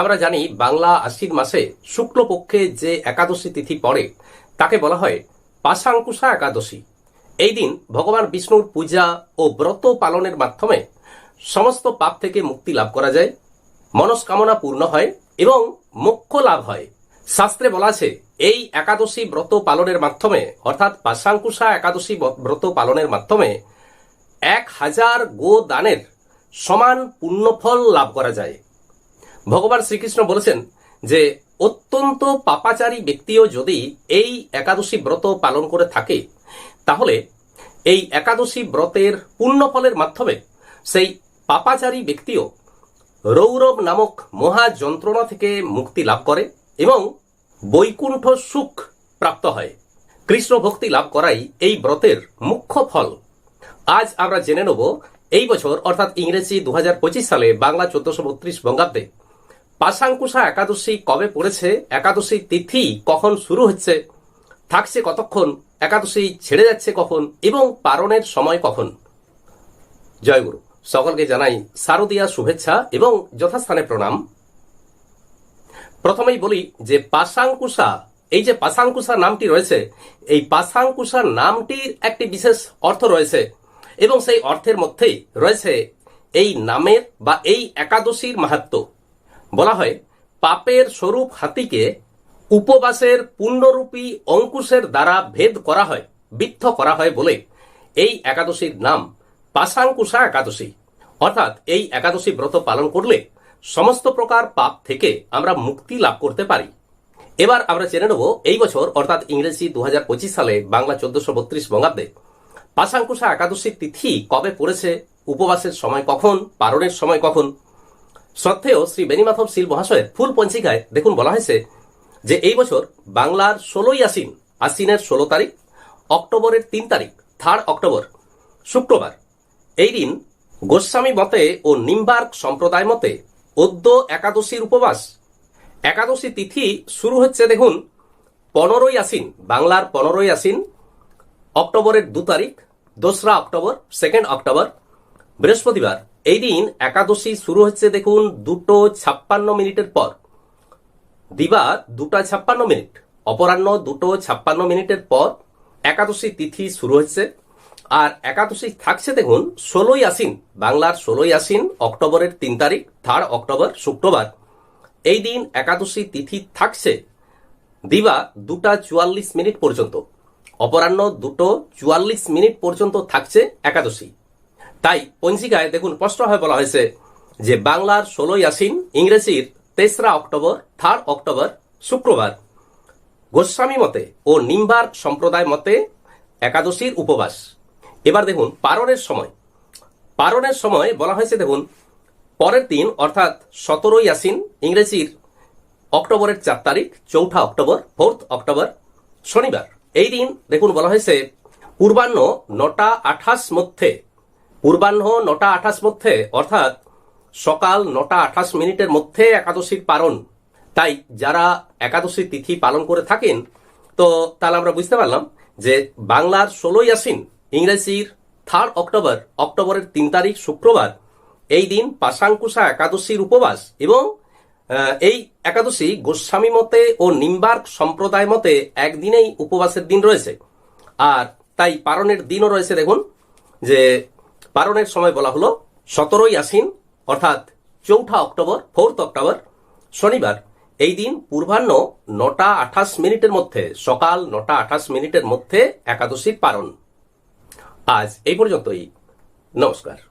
আমরা জানি বাংলা আশ্বিন মাসে শুক্লপক্ষে যে একাদশী তিথি পড়ে, তাকে বলা হয় পাশাঙ্কুশা একাদশী। এই দিন ভগবান বিষ্ণুর পূজা ও ব্রত পালনের মাধ্যমে সমস্ত পাপ থেকে মুক্তি লাভ করা যায়, মনস্কামনা পূর্ণ হয় এবং মোক্ষ লাভ হয়। শাস্ত্রে বলা আছে, এই একাদশী ব্রত পালনের মাধ্যমে, অর্থাৎ পাশাঙ্কুশা একাদশী ব্রত পালনের মাধ্যমে এক হাজার গো দানের সমান পুণ্যফল লাভ করা যায়। ভগবান শ্রীকৃষ্ণ বলেছেন যে, অত্যন্ত পাপাচারী ব্যক্তিও যদি এই একাদশী ব্রত পালন করে থাকে, তাহলে এই একাদশী ব্রতের পুণ্যফলের মাধ্যমে সেই পাপাচারী ব্যক্তিও রৌরব নামক মহা যন্ত্রণা থেকে মুক্তি লাভ করে এবং বৈকুণ্ঠ সুখ প্রাপ্ত হয়। কৃষ্ণ ভক্তি লাভ করাই এই ব্রতের মুখ্য ফল। আজ আমরা জেনে নেব, এই বছর, অর্থাৎ ইংরেজি দু হাজার পঁচিশ সালে বাংলা চোদ্দশো বত্রিশ বঙ্গাব্দে পাশাঙ্কুশা একাদশী কবে পড়েছে? একাদশী তিথি কখন শুরু হচ্ছে? থাকছে কতক্ষণ? একাদশী ছেড়ে যাচ্ছে কখন? এবং পারণের সময় কখন? জয়গুরু সকলকে জানাই শারদীয়া শুভেচ্ছা এবং যথাস্থানে প্রণাম। প্রথমেই বলি যে পাশাঙ্কুশা, এই যে পাশাঙ্কুশা নামটি রয়েছে, এই পাশাঙ্কুশা নামটির একটি বিশেষ অর্থ রয়েছে এবং সেই অর্থের মধ্যেই রয়েছে এই নামের বা এই একাদশীর মাহাত্ম। বলা হয়, পাপের স্বরূপ হাতিকে উপবাসের পূর্ণরূপী অঙ্কুশের দ্বারা ভেদ করা হয়, বিদ্ধ করা হয় বলে এই একাদশীর নাম পাশাঙ্কুশা একাদশী। অর্থাৎ এই একাদশী ব্রত পালন করলে সমস্ত প্রকার পাপ থেকে আমরা মুক্তি লাভ করতে পারি। এবার আমরা জেনে নেব এই বছর, অর্থাৎ ইংরেজি দু হাজার পঁচিশ সালে বাংলা চোদ্দশো বত্রিশ বঙ্গাব্দে পাশাঙ্কুশা একাদশীর তিথি কবে পড়েছে, উপবাসের সময় কখন পারণের সময় কখন? সত্ত্বেও শ্রী বেনিমাধব শীল মহাশয়ের ফুল পঞ্চিকায় দেখুন বলা হয়েছে যে এই বছর বাংলার ষোলোই আশ্বিন, আশ্বিনের ষোলো তারিখ, অক্টোবরের তিন তারিখ থার্ড অক্টোবর, শুক্রবার। এই দিন গোস্বামী মতে ও নিম্বার্ক সম্প্রদায় মতে অদ্য একাদশীর উপবাস। একাদশী তিথি শুরু হচ্ছে দেখুন পনেরোই আশ্বিন, বাংলার পনেরোই আশ্বিন, অক্টোবরের দু তারিখ, দোসরা অক্টোবর সেকেন্ড অক্টোবর, বৃহস্পতিবার। এই দিন একাদশী শুরু হচ্ছে দেখুন দুটো ছাপ্পান্ন মিনিটের পর। দিবা দুটা ছাপ্পান্ন মিনিট, অপরাহ্ন দুটো ছাপ্পান্ন মিনিটের পর একাদশী তিথি শুরু হচ্ছে। আর একাদশী থাকছে দেখুন ষোলোই আশ্বিন, বাংলার ষোলোই আশ্বিন, অক্টোবরের তিন তারিখ, থার্ড অক্টোবর, শুক্রবার। এই দিন একাদশী তিথি থাকছে, দিবা দুটা চুয়াল্লিশ মিনিট পর্যন্ত, অপরাহ্ন দুটো চুয়াল্লিশ মিনিট পর্যন্ত থাকছে একাদশী। তাই পঞ্জিকায় দেখুন স্পষ্টভাবে বলা হয়েছে যে বাংলার ষোলোই আশ্বিন ইংরেজির তেসরা অক্টোবর থার্ড অক্টোবর, শুক্রবার। গোস্বামী মতে ও নিম্বার সম্প্রদায় মতে একাদশীর উপবাস। এবার দেখুন পারণের সময়। পারণের সময় বলা হয়েছে দেখুন, পরের দিন অর্থাৎ সতেরোই আশ্বিন ইংরেজির অক্টোবরের চার তারিখ, চৌঠা অক্টোবর ফোর্থ অক্টোবর, শনিবার। এই দিন দেখুন বলা হয়েছে, পূর্বাহ্ন নটা আঠাশ মধ্যে পূর্বাহ্ন নটা আঠাশ মধ্যে, অর্থাৎ সকাল নটা আঠাশ মিনিটের মধ্যে একাদশীর পালন। তাই যারা একাদশী তিথি পালন করে থাকেন, তো তাহলে আমরা বুঝতে পারলাম যে বাংলার ষোলোই আশ্বিন, ইংরেজির থার্ড অক্টোবর অক্টোবরের তিন তারিখ, শুক্রবার, এই দিন পাশাঙ্কুশা একাদশীর উপবাস এবং এই একাদশী গোস্বামী মতে ও নিম্বার্ক সম্প্রদায় মতে একদিনেই উপবাসের দিন রয়েছে। আর তাই পারণের দিনও রয়েছে, দেখুন, যে পারণের সময় বলা হলো, সতেরোই আশ্বিন, অর্থাৎ চৌঠা অক্টোবর, ফোর্থ অক্টোবর, শনিবার। এই দিন পূর্বাহ্ন নটা আঠাশ মিনিটের মধ্যে, সকাল নটা আঠাশ মিনিটের মধ্যে একাদশীর পারণ আজ এই পর্যন্তই। নমস্কার।